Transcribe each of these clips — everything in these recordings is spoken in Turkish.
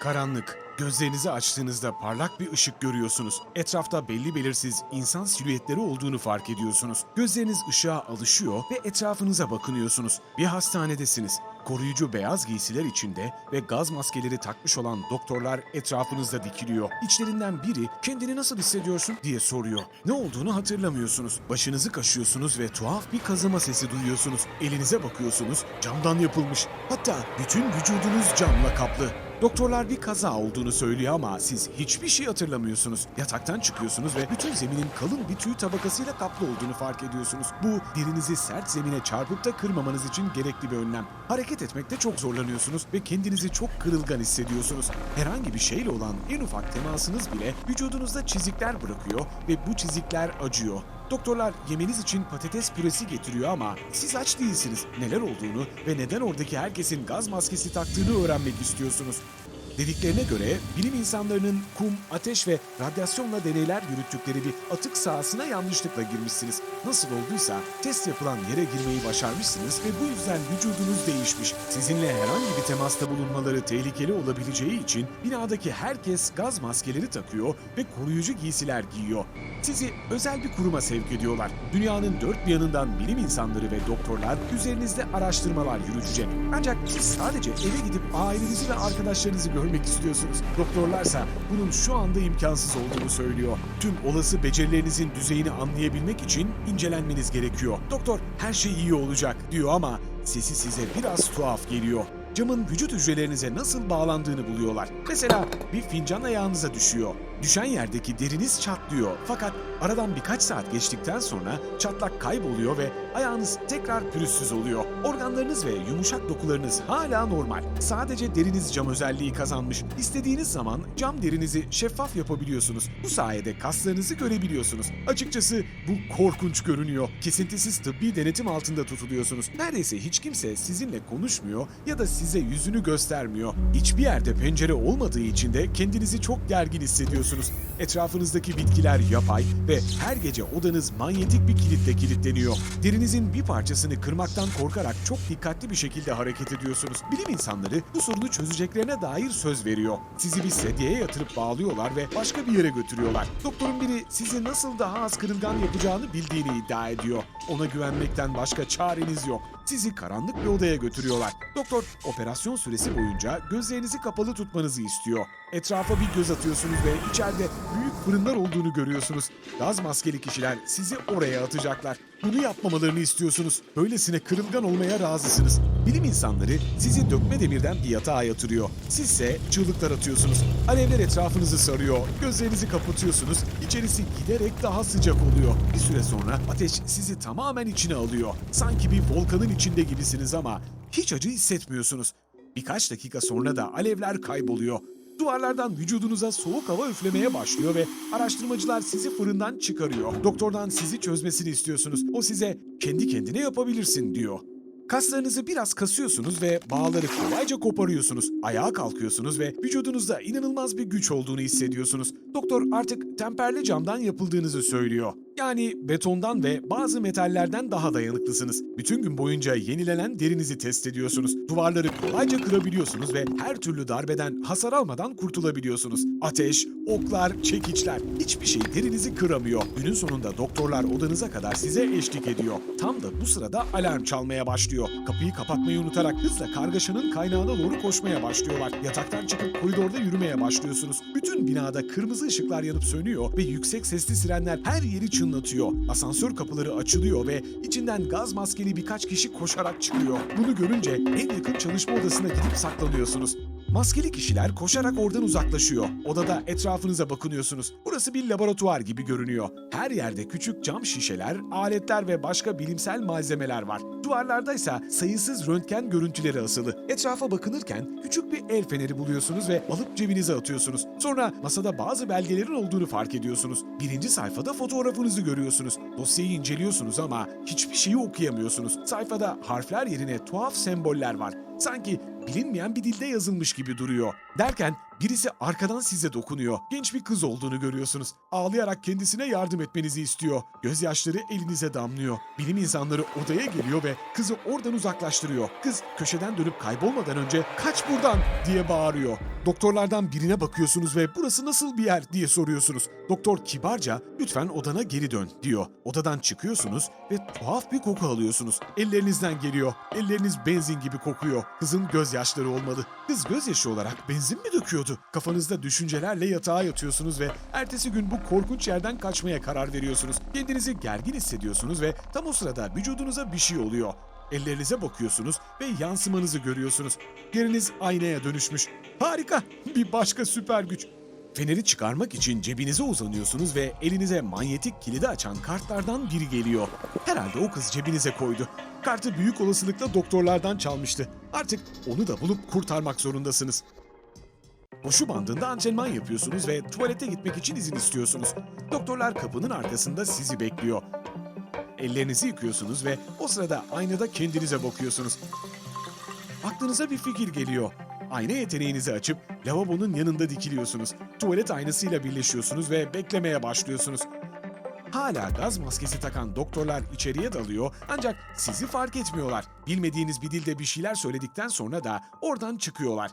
Karanlık. Gözlerinizi açtığınızda parlak bir ışık görüyorsunuz. Etrafta belli belirsiz insan silüetleri olduğunu fark ediyorsunuz. Gözleriniz ışığa alışıyor ve etrafınıza bakınıyorsunuz. Bir hastanedesiniz. Koruyucu beyaz giysiler içinde ve gaz maskeleri takmış olan doktorlar etrafınızda dikiliyor. İçlerinden biri kendini nasıl hissediyorsun diye soruyor. Ne olduğunu hatırlamıyorsunuz. Başınızı kaşıyorsunuz ve tuhaf bir kazıma sesi duyuyorsunuz. Elinize bakıyorsunuz camdan yapılmış. Hatta bütün vücudunuz camla kaplı. Doktorlar bir kaza olduğunu söylüyor ama siz hiçbir şey hatırlamıyorsunuz. Yataktan çıkıyorsunuz ve bütün zeminin kalın bir tüy tabakasıyla kaplı olduğunu fark ediyorsunuz. Bu derinizi sert zemine çarpıp da kırmamanız için gerekli bir önlem. Hareket etmekte çok zorlanıyorsunuz ve kendinizi çok kırılgan hissediyorsunuz. Herhangi bir şeyle olan en ufak temasınız bile vücudunuzda çizikler bırakıyor ve bu çizikler acıyor. Doktorlar yemeniz için patates püresi getiriyor ama siz aç değilsiniz. Neler olduğunu ve neden oradaki herkesin gaz maskesi taktığını öğrenmek istiyorsunuz. Dediklerine göre bilim insanlarının kum, ateş ve radyasyonla deneyler yürüttükleri bir atık sahasına yanlışlıkla girmişsiniz. Nasıl olduysa test yapılan yere girmeyi başarmışsınız ve bu yüzden vücudunuz değişmiş. Sizinle herhangi bir temasta bulunmaları tehlikeli olabileceği için binadaki herkes gaz maskeleri takıyor ve koruyucu giysiler giyiyor. Sizi özel bir kuruma sevk ediyorlar. Dünyanın dört bir yanından bilim insanları ve doktorlar üzerinizde araştırmalar yürütecek. Ancak siz sadece eve gidip ailenizi ve arkadaşlarınızı görmek istiyorsunuz. Doktorlarsa bunun şu anda imkansız olduğunu söylüyor. Tüm olası becerilerinizin düzeyini anlayabilmek için incelenmeniz gerekiyor. Doktor her şey iyi olacak diyor ama sesi size biraz tuhaf geliyor. Camın vücut hücrelerinize nasıl bağlandığını buluyorlar. Mesela bir fincan ayağınıza düşüyor. Düşen yerdeki deriniz çatlıyor. Fakat aradan birkaç saat geçtikten sonra çatlak kayboluyor ve ayağınız tekrar pürüzsüz oluyor. Organlarınız ve yumuşak dokularınız hala normal. Sadece deriniz cam özelliği kazanmış. İstediğiniz zaman cam derinizi şeffaf yapabiliyorsunuz. Bu sayede kaslarınızı görebiliyorsunuz. Açıkçası bu korkunç görünüyor. Kesintisiz tıbbi denetim altında tutuluyorsunuz. Neredeyse hiç kimse sizinle konuşmuyor ya da size yüzünü göstermiyor. Hiçbir yerde pencere olmadığı için de kendinizi çok gergin hissediyorsunuz. Etrafınızdaki bitkiler yapay ve her gece odanız manyetik bir kilitle kilitleniyor. Derinizin bir parçasını kırmaktan korkarak çok dikkatli bir şekilde hareket ediyorsunuz. Bilim insanları bu sorunu çözeceklerine dair söz veriyor. Sizi bir sedyeye yatırıp bağlıyorlar ve başka bir yere götürüyorlar. Doktorun biri sizi nasıl daha az kırılgan yapacağını bildiğini iddia ediyor. Ona güvenmekten başka çareniz yok. Sizi karanlık bir odaya götürüyorlar. Doktor operasyon süresi boyunca gözlerinizi kapalı tutmanızı istiyor. Etrafa bir göz atıyorsunuz ve içeride büyük fırınlar olduğunu görüyorsunuz. Gaz maskeli kişiler sizi oraya atacaklar. Bunu yapmamalarını istiyorsunuz. Böylesine kırılgan olmaya razısınız. Bilim insanları sizi dökme demirden bir yatağa yatırıyor. Sizse çığlıklar atıyorsunuz. Alevler etrafınızı sarıyor. Gözlerinizi kapatıyorsunuz. İçerisi giderek daha sıcak oluyor. Bir süre sonra ateş sizi tamamen içine alıyor. Sanki bir volkanın içinde gibisiniz ama hiç acı hissetmiyorsunuz. Birkaç dakika sonra da alevler kayboluyor. Duvarlardan vücudunuza soğuk hava üflemeye başlıyor ve araştırmacılar sizi fırından çıkarıyor. Doktordan sizi çözmesini istiyorsunuz. O size kendi kendine yapabilirsin diyor. Kaslarınızı biraz kasıyorsunuz ve bağları kolayca koparıyorsunuz. Ayağa kalkıyorsunuz ve vücudunuzda inanılmaz bir güç olduğunu hissediyorsunuz. Doktor artık temperli camdan yapıldığınızı söylüyor. Yani betondan ve bazı metallerden daha dayanıklısınız. Bütün gün boyunca yenilenen derinizi test ediyorsunuz. Duvarları kolayca kırabiliyorsunuz ve her türlü darbeden hasar almadan kurtulabiliyorsunuz. Ateş, oklar, çekiçler hiçbir şey derinizi kıramıyor. Günün sonunda doktorlar odanıza kadar size eşlik ediyor. Tam da bu sırada alarm çalmaya başlıyor. Kapıyı kapatmayı unutarak hızla kargaşanın kaynağına doğru koşmaya başlıyorlar. Yataktan çıkıp koridorda yürümeye başlıyorsunuz. Bütün binada kırmızı ışıklar yanıp sönüyor ve yüksek sesli sirenler her yeri çınlatıyor. Asansör kapıları açılıyor ve içinden gaz maskeli birkaç kişi koşarak çıkıyor. Bunu görünce en yakın çalışma odasına gidip saklanıyorsunuz. Maskeli kişiler koşarak oradan uzaklaşıyor. Odada etrafınıza bakınıyorsunuz. Burası bir laboratuvar gibi görünüyor. Her yerde küçük cam şişeler, aletler ve başka bilimsel malzemeler var. Duvarlarda ise sayısız röntgen görüntüleri asılı. Etrafa bakınırken küçük bir el feneri buluyorsunuz ve alıp cebinize atıyorsunuz. Sonra masada bazı belgelerin olduğunu fark ediyorsunuz. Birinci sayfada fotoğrafınızı görüyorsunuz. Dosyayı inceliyorsunuz ama hiçbir şeyi okuyamıyorsunuz. Sayfada harfler yerine tuhaf semboller var. Sanki bilinmeyen bir dilde yazılmış gibi duruyor. Derken birisi arkadan size dokunuyor. Genç bir kız olduğunu görüyorsunuz. Ağlayarak kendisine yardım etmenizi istiyor. Gözyaşları elinize damlıyor. Bilim insanları odaya geliyor ve kızı oradan uzaklaştırıyor. Kız köşeden dönüp kaybolmadan önce kaç buradan diye bağırıyor. Doktorlardan birine bakıyorsunuz ve burası nasıl bir yer diye soruyorsunuz. Doktor kibarca lütfen odana geri dön diyor. Odadan çıkıyorsunuz ve tuhaf bir koku alıyorsunuz. Ellerinizden geliyor. Elleriniz benzin gibi kokuyor. Kızın gözyaşları olmalı. Kız gözyaşı olarak benzin mi döküyordu? Kafanızda düşüncelerle yatağa yatıyorsunuz ve ertesi gün bu korkunç yerden kaçmaya karar veriyorsunuz. Kendinizi gergin hissediyorsunuz ve tam o sırada vücudunuza bir şey oluyor. Ellerinize bakıyorsunuz ve yansımanızı görüyorsunuz. Yeriniz aynaya dönüşmüş. Harika! Bir başka süper güç. Feneri çıkarmak için cebinize uzanıyorsunuz ve elinize manyetik kilidi açan kartlardan biri geliyor. Herhalde o kız cebinize koydu. Kartı büyük olasılıkla doktorlardan çalmıştı. Artık onu da bulup kurtarmak zorundasınız. Koşu bandında antrenman yapıyorsunuz ve tuvalete gitmek için izin istiyorsunuz. Doktorlar kapının arkasında sizi bekliyor. Ellerinizi yıkıyorsunuz ve o sırada aynada kendinize bakıyorsunuz. Aklınıza bir fikir geliyor. Ayna yeteneğinizi açıp lavabonun yanında dikiliyorsunuz. Tuvalet aynasıyla birleşiyorsunuz ve beklemeye başlıyorsunuz. Hala gaz maskesi takan doktorlar içeriye dalıyor ancak sizi fark etmiyorlar. Bilmediğiniz bir dilde bir şeyler söyledikten sonra da oradan çıkıyorlar.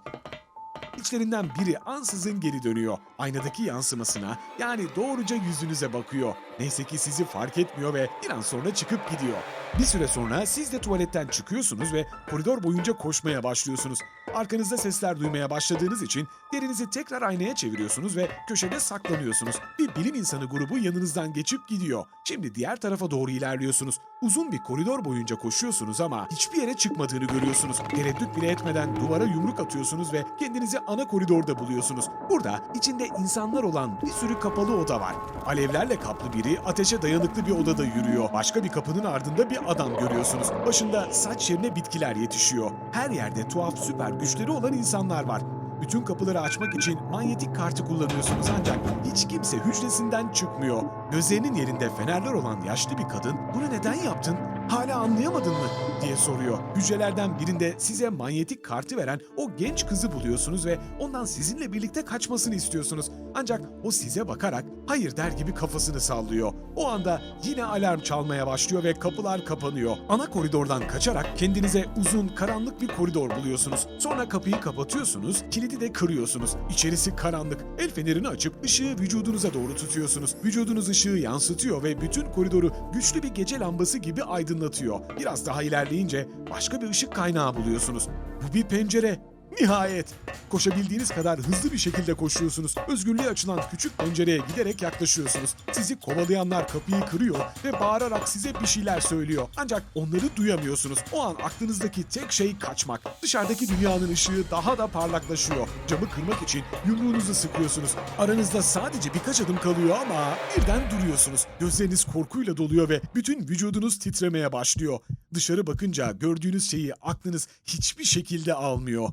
İçlerinden biri ansızın geri dönüyor. Aynadaki yansımasına yani doğruca yüzünüze bakıyor. Neyse ki sizi fark etmiyor ve bir an sonra çıkıp gidiyor. Bir süre sonra siz de tuvaletten çıkıyorsunuz ve koridor boyunca koşmaya başlıyorsunuz. Arkanızda sesler duymaya başladığınız için derinizi tekrar aynaya çeviriyorsunuz ve köşede saklanıyorsunuz. Bir bilim insanı grubu yanınızdan geçip gidiyor. Şimdi diğer tarafa doğru ilerliyorsunuz. Uzun bir koridor boyunca koşuyorsunuz ama hiçbir yere çıkmadığını görüyorsunuz. Tereddüt bile etmeden duvara yumruk atıyorsunuz ve kendinizi ana koridorda buluyorsunuz. Burada içinde insanlar olan bir sürü kapalı oda var. Alevlerle kaplı biri ateşe dayanıklı bir odada yürüyor. Başka bir kapının ardında bir adam görüyorsunuz. Başında saç yerine bitkiler yetişiyor. Her yerde tuhaf süper güçleri olan insanlar var. Bütün kapıları açmak için manyetik kartı kullanıyorsunuz ancak hiç kimse hücresinden çıkmıyor. Gözlerinin yerinde fenerler olan yaşlı bir kadın bunu neden yaptın? Hala anlayamadın mı? diye soruyor. Hücrelerden birinde size manyetik kartı veren o genç kızı buluyorsunuz ve ondan sizinle birlikte kaçmasını istiyorsunuz. Ancak o size bakarak hayır der gibi kafasını sallıyor. O anda yine alarm çalmaya başlıyor ve kapılar kapanıyor. Ana koridordan kaçarak kendinize uzun karanlık bir koridor buluyorsunuz. Sonra kapıyı kapatıyorsunuz, kilidi de kırıyorsunuz. İçerisi karanlık. El fenerini açıp ışığı vücudunuza doğru tutuyorsunuz. Vücudunuz ışığı yansıtıyor ve bütün koridoru güçlü bir gece lambası gibi aydınlatıyor. Biraz daha ilerleyince başka bir ışık kaynağı buluyorsunuz. Bu bir pencere. Nihayet! Koşabildiğiniz kadar hızlı bir şekilde koşuyorsunuz. Özgürlüğe açılan küçük pencereye giderek yaklaşıyorsunuz. Sizi kovalayanlar kapıyı kırıyor ve bağırarak size bir şeyler söylüyor. Ancak onları duyamıyorsunuz. O an aklınızdaki tek şey kaçmak. Dışarıdaki dünyanın ışığı daha da parlaklaşıyor. Camı kırmak için yumruğunuzu sıkıyorsunuz. Aranızda sadece birkaç adım kalıyor ama birden duruyorsunuz. Gözleriniz korkuyla doluyor ve bütün vücudunuz titremeye başlıyor. Dışarı bakınca gördüğünüz şeyi aklınız hiçbir şekilde almıyor.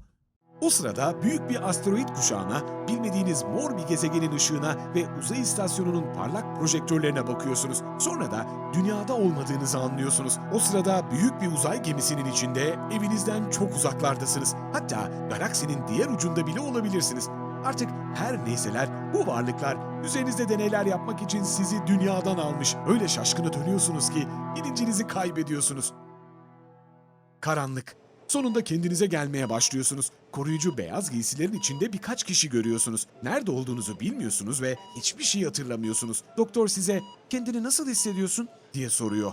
O sırada büyük bir asteroid kuşağına, bilmediğiniz mor bir gezegenin ışığına ve uzay istasyonunun parlak projektörlerine bakıyorsunuz. Sonra da dünyada olmadığınızı anlıyorsunuz. O sırada büyük bir uzay gemisinin içinde evinizden çok uzaklardasınız. Hatta galaksinin diğer ucunda bile olabilirsiniz. Artık her neyseler bu varlıklar üzerinizde deneyler yapmak için sizi dünyadan almış. Öyle şaşkına dönüyorsunuz ki bilincinizi kaybediyorsunuz. Karanlık. Sonunda kendinize gelmeye başlıyorsunuz. Koruyucu beyaz giysilerin içinde birkaç kişi görüyorsunuz. Nerede olduğunuzu bilmiyorsunuz ve hiçbir şey hatırlamıyorsunuz. Doktor size kendini nasıl hissediyorsun diye soruyor.